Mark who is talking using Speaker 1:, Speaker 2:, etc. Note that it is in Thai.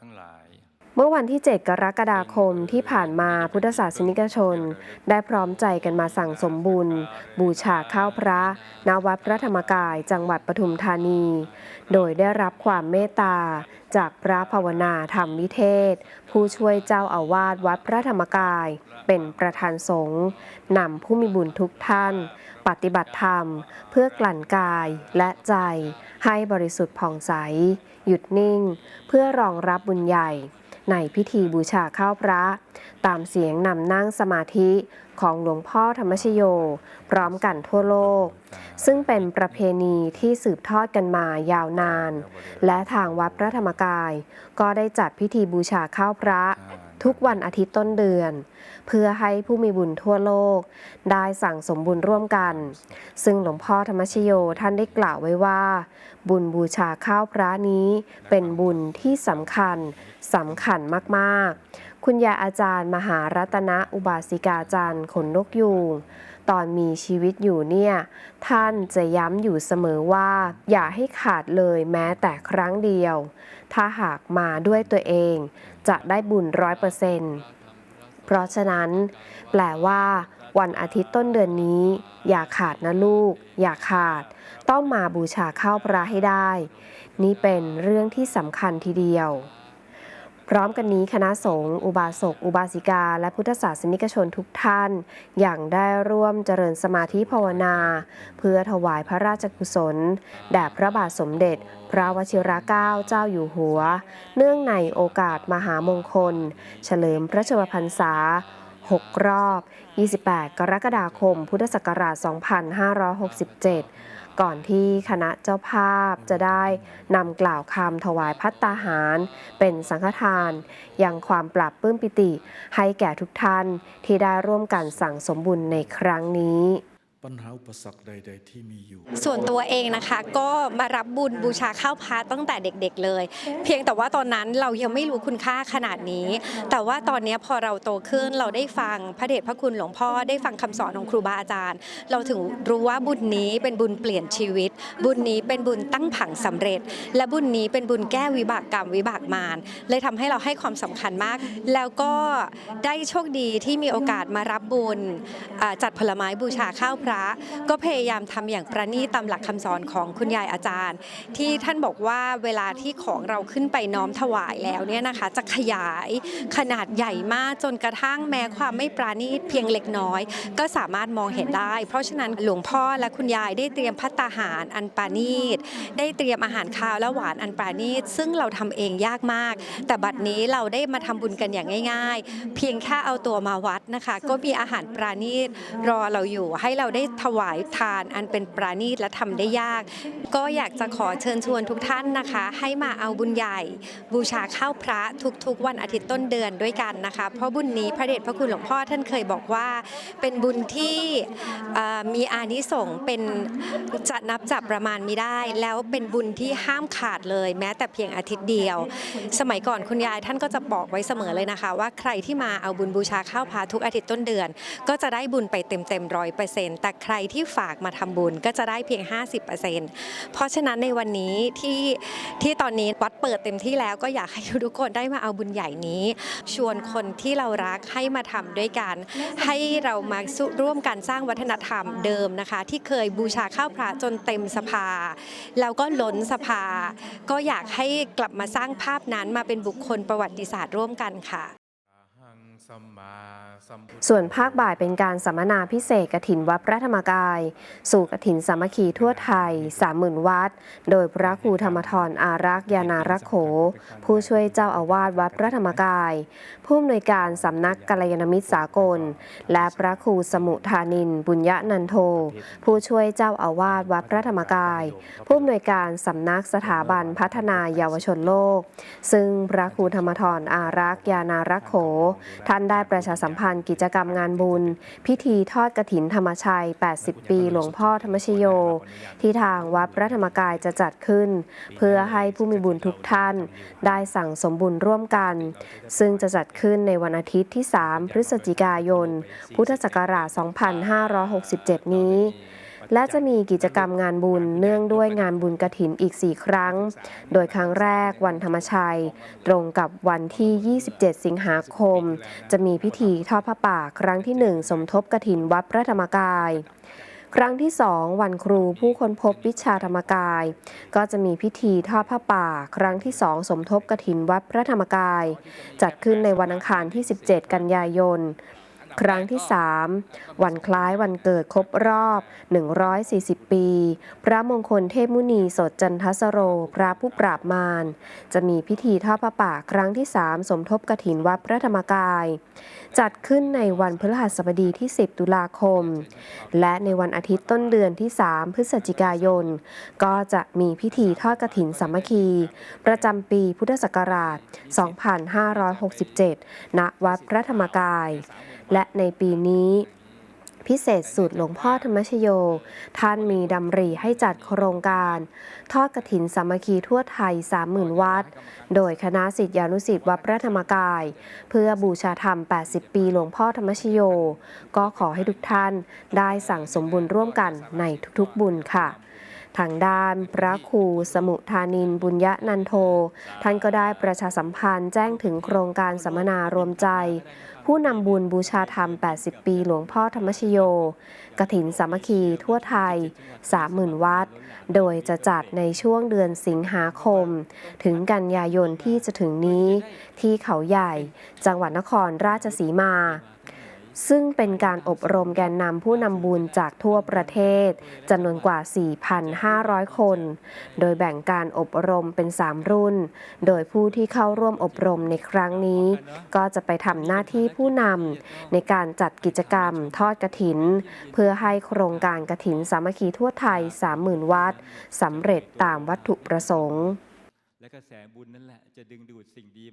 Speaker 1: ทั้งหลาย
Speaker 2: เมื่อวันที่ 7 กรกฎาคมที่ผ่านมาพุทธศาสนิกชน ได้พร้อมใจกันมาสั่งสมบุญ บูชาข้าวพระณวัดพระธรรมกายจังหวัดปทุมธานี โดยได้รับความเมตตาจากพระภาวนาธรรมวิเทศ ผู้ช่วยเจ้าอาวาสวัดพระธรรมกาย เป็นประธานสงฆ์นำผู้มีบุญทุกท่าน ปฏิบัติธรรม เพื่อกลั่นกายและใจให้บริสุทธิ์ผ่องใส หยุดนิ่ง เพื่อรองรับบุญใหญ่ ในพิธีบูชาข้าวพระ ตามเสียงนำนั่งสมาธิของหลวงพ่อธรรมชโย พร้อมกันทั่วโลก ซึ่งเป็นประเพณีที่สืบทอดกันมายาวนาน และทางวัดพระธรรมกาย ก็ได้จัดพิธีบูชาข้าวพระ ทุกวันอาทิตย์ต้นเดือน เพื่อให้ผู้มีบุญทั่วโลก ได้สั่งสมบุญร่วมกัน ซึ่งหลวงพ่อธรรมชโยท่านได้กล่าวไว้ว่า บุญบูชาข้าวพระนี้เป็นบุญที่สำคัญสำคัญมากๆ คุณยายอาจารย์มหารัตนอุบาสิกาจารย์ขนนกยูงตอนมีชีวิตอยู่เนี่ย ท่านจะย้ำอยู่เสมอว่า อย่าให้ขาดเลยแม้แต่ครั้งเดียว ถ้าหากมาด้วยตัวเอง จะได้บุญร้อยเปอร์เซ็นต์เพราะฉะนั้น แปลว่า วันอาทิตย์ต้นเดือนนี้ อย่าขาดนะลูก อย่าขาด ต้องมาบูชาข้าวพระให้ได้ นี่เป็นเรื่องที่สำคัญทีเดียว พร้อมกันนี้คณะสงฆ์อุบาสก อุบาสิกา และพุทธศาสนิกชนทุกท่าน อย่างได้ร่วมเจริญสมาธิภาวนา เพื่อถวายพระราชกุศล แด่พระบาทสมเด็จ พระวชิรเกล้าเจ้าอยู่หัว เนื่องในโอกาสมหามงคล เฉลิมพระชนมพรรษา 6 รอบ 28 กรกฎาคม พุทธศักราช 2567 ก่อนที่คณะเจ้าภาพจะได้นำกล่าวคำถวายพัตตาหาร เป็นสังฆทานยังความปรับปลื้มปิติ ให้แก่ทุกท่านที่ได้ร่วมกันสั่งสมบุญในครั้งนี้
Speaker 3: ปัญหาอุปสรรคใด ๆ ที่มีอยู่
Speaker 4: ส่วนตัวเองนะคะก็มารับบุญบูชาข้าวพระตั้งแต่เด็กๆเลย เพียงแต่ว่าตอนนั้นเรายังไม่รู้คุณค่าขนาดนี้ แต่ว่าตอนนี้พอเราโตขึ้นเราได้ฟังพระเดชพระคุณหลวงพ่อได้ฟังคำสอนของครูบาอาจารย์ เราถึงรู้ว่าบุญนี้เป็นบุญเปลี่ยนชีวิต บุญนี้เป็นบุญตั้งผังสำเร็จ และบุญนี้เป็นบุญแก้วิบากกรรมวิบากมารเลยทำให้เราให้ความสำคัญมาก แล้วก็ได้โชคดีที่มีโอกาสมารับบุญจัดผลไม้บูชาข้าวพระก็พยายามทำอย่างประณีตตามหลักคำสอนของคุณยายอาจารย์ ที่ท่านบอกว่าเวลาที่ของเราขึ้นไปน้อมถวายแล้วเนี่ยนะคะ จะขยายขนาดใหญ่มากจนกระทั่งแม้ความไม่ปราณีตเพียงเล็กน้อย ก็สามารถมองเห็นได้ เพราะฉะนั้นหลวงพ่อและคุณยายได้เตรียมพัตตาหารอันปราณีตได้เตรียมอาหารคาวและหวานอันปราณีตซึ่งเราทำเองยากมาก แต่บัดนี้เราได้มาทำบุญกันอย่างง่าย ๆ เพียงแค่เอาตัวมาวัดนะคะ ก็มีอาหารปราณีตรอเราอยู่ให้เราได้ถวายทานอันเป็นปราณีตและทำได้ยาก ก็อยากจะขอเชิญชวนทุกท่านนะคะ ให้มาเอาบุญใหญ่ บูชาข้าวพระทุกๆ วันอาทิตย์ต้นเดือนด้วยกันนะคะ เพราะบุญนี้พระเดชพระคุณหลวงพ่อท่านเคยบอกว่า เป็นบุญที่มีอานิสงส์เป็นจะนับจับประมาณไม่ได้ แล้วเป็นบุญที่ห้ามขาดเลย แม้แต่เพียงอาทิตย์เดียว สมัยก่อนคุณยายท่านก็จะบอกไว้เสมอเลยนะคะ ว่าใครที่มาเอาบุญบูชาข้าวพระทุกอาทิตย์ต้นเดือน ก็จะได้บุญไปเต็มเต็มร้อยเปอร์เซ็นต์แต่ใครที่ฝากมาทำบุญก็จะได้เพียง 50%เพราะฉะนั้นในวันนี้ที่ที่ตอนนี้วัดเปิดเต็มที่แล้วก็อยากให้ทุกคนได้มาเอาบุญใหญ่นี้ ชวนคนที่เรารักให้มาทำด้วยกัน ให้เรามาสู้ร่วมกันสร้างวัฒนธรรมเดิมนะคะ ที่เคยบูชาข้าวพระจนเต็มสภา แล้วก็ล้นสภา ก็อยากให้กลับมาสร้างภาพนั้นมาเป็นบุคคลประวัติศาสตร์ร่วมกันค่ะ
Speaker 2: ส่วนภาคบ่ายเป็นการสัมมนาพิเศษกถินวัดพระธรรมกาย สู่กถินสามัคคีทั่วไทย30,000วัด โดยพระครูธรรมทรอารักษ์ยานารักโข ผู้ช่วยเจ้าอาวาสวัดพระธรรมกาย ผู้อำนวยการสำนักกัลยาณมิตรสากล และพระครูสมุทานิน บุญยนันโท ผู้ช่วยเจ้าอาวาสวัดพระธรรมกาย ผู้อำนวยการสำนักสถาบันพัฒนาเยาวชนโลก ซึ่งพระครูธรรมทรอารักษ์ยานารักโขทานได้ประชาสัมพันธ์กิจกรรมงานบุญ พิธีทอดกระถินธรรมชัย 80 ปีหลวงพ่อธรรมชโย ที่ทางวัดพระธรรมกายจะจัดขึ้น เพื่อให้ผู้มีบุญทุกท่าน ได้สั่งสมบุญร่วมกัน ซึ่งจะจัดขึ้นในวันอาทิตย์ที่ 3 พฤศจิกายน พุทธศักราช 2567 นี้ และจะมีกิจกรรมงานบุญเนื่องด้วยงานบุญกระถินอีก 4 ครั้ง โดยครั้งแรกวันธรรมชัย ตรงกับวันที่ 27 สิงหาคม จะมีพิธีทอดผ้าป่าครั้งที่ 1 สมทบกระถินวัดพระธรรมกายครั้งที่2วันครูผู้ค้นพบวิชาธรรมกาย ก็จะมีพิธีทอดผ้าป่า ครั้งที่2สมทบกระถินวัดพระธรรมกาย จัดขึ้นในวันอังคารที่ 17 กันยายน ครั้งที่ 3 วันคล้ายวันเกิดครบรอบ 140 ปี พระมงคลเทพมุนีสดจันทสโร พระผู้ปราบมาร จะมีพิธีทอดพระป่าครั้งที่ 3 สมทบกฐินวัดพระธรรมกาย จัดขึ้นในวันพฤหัสบดีที่ 10 ตุลาคม และในวันอาทิตย์ต้นเดือนที่ 3 พฤศจิกายน ก็จะมีพิธีทอดกฐินสามัคคี ประจำปีพุทธศักราช 2567 ณ วัดพระธรรมกาย และในปีนี้ พิเศษสุดหลวงพ่อธรรมชโย ท่านมีดำริให้จัดโครงการ ทอดกฐินสามัคคีทั่วไทย 30,000 วัด โดยคณะสิทธิานุสิทธิ์วัดพระธรรมกาย เพื่อบูชาธรรม 80 ปีหลวงพ่อธรรมชโย ก็ขอให้ทุกท่านได้สั่งสมบุญร่วมกันในทุกๆบุญค่ะ ทางด้านพระครูสมุทานินบุญยนันโท ท่านก็ได้ประชาสัมพันธ์แจ้งถึงโครงการสัมมนารวมใจ ผู้นำบุญบูชาธรรม 80 ปีหลวงพ่อธรรมชโยกถินสามัคคีทั่วไทย 30,000 วัด โดยจะจัดในช่วงเดือนสิงหาคม ถึงกันยายนที่จะถึงนี้ ที่เขาใหญ่ จังหวัดนครราชสีมา ซึ่งเป็นการอบรมแกนนำผู้นำบุญจากทั่วประเทศจำนวนกว่า 4,500 คน โดยแบ่งการอบรมเป็น 3 รุ่น โดยผู้ที่เข้าร่วมอบรมในครั้งนี้ ก็จะไปทำหน้าที่ผู้นำในการจัดกิจกรรมทอดกระถิน เพื่อให้โครงการกระถินสามัคคีทั่วไทย 30,000 วัดสำเร็จตามวัตถุประสงค์
Speaker 5: และกระแสบุญนั่นแหละจะดึงดูดสิ่งดี